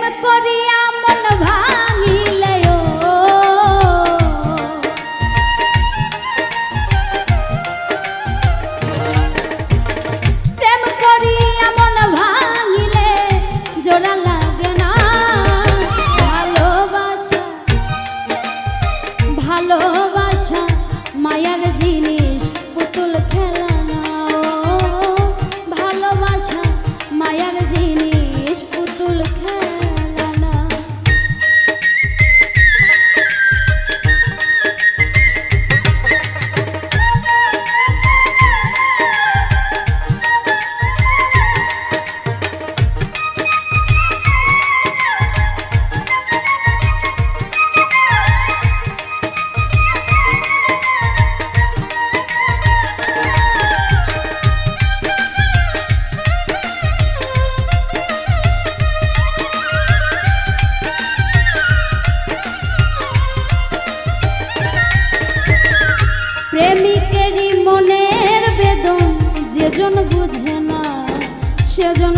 প্রেম করি 시아정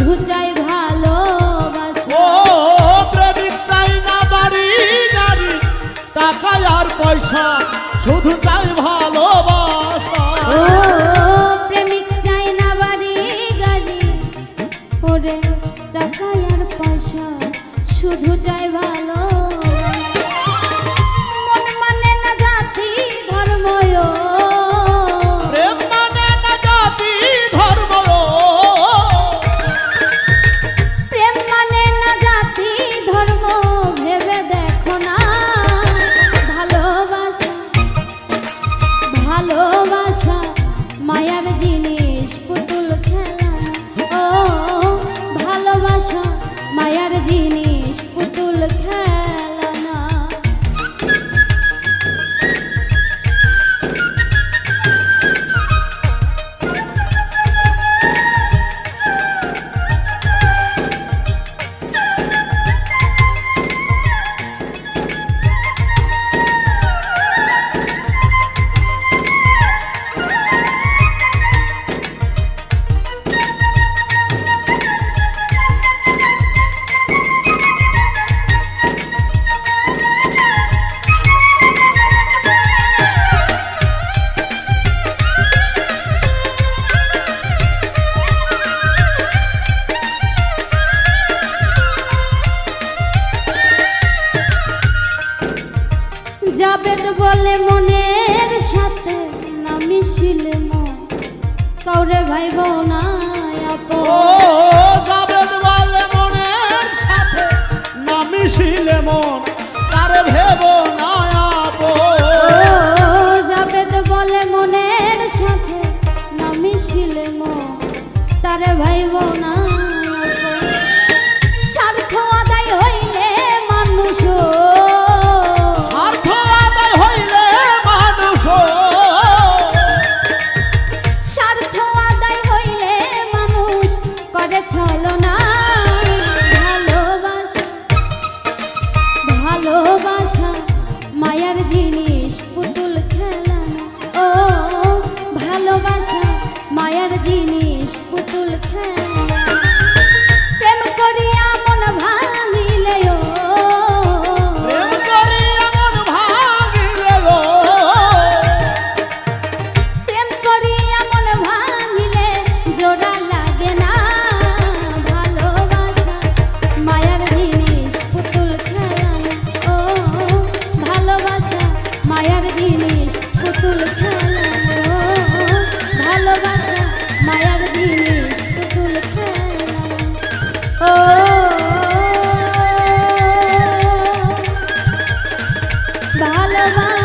ঘুচাই ভালো ও প্রেমিক চাই না বাড়ি গাড়ি টাকা আর পয়সা। শুধু Dale ভগবান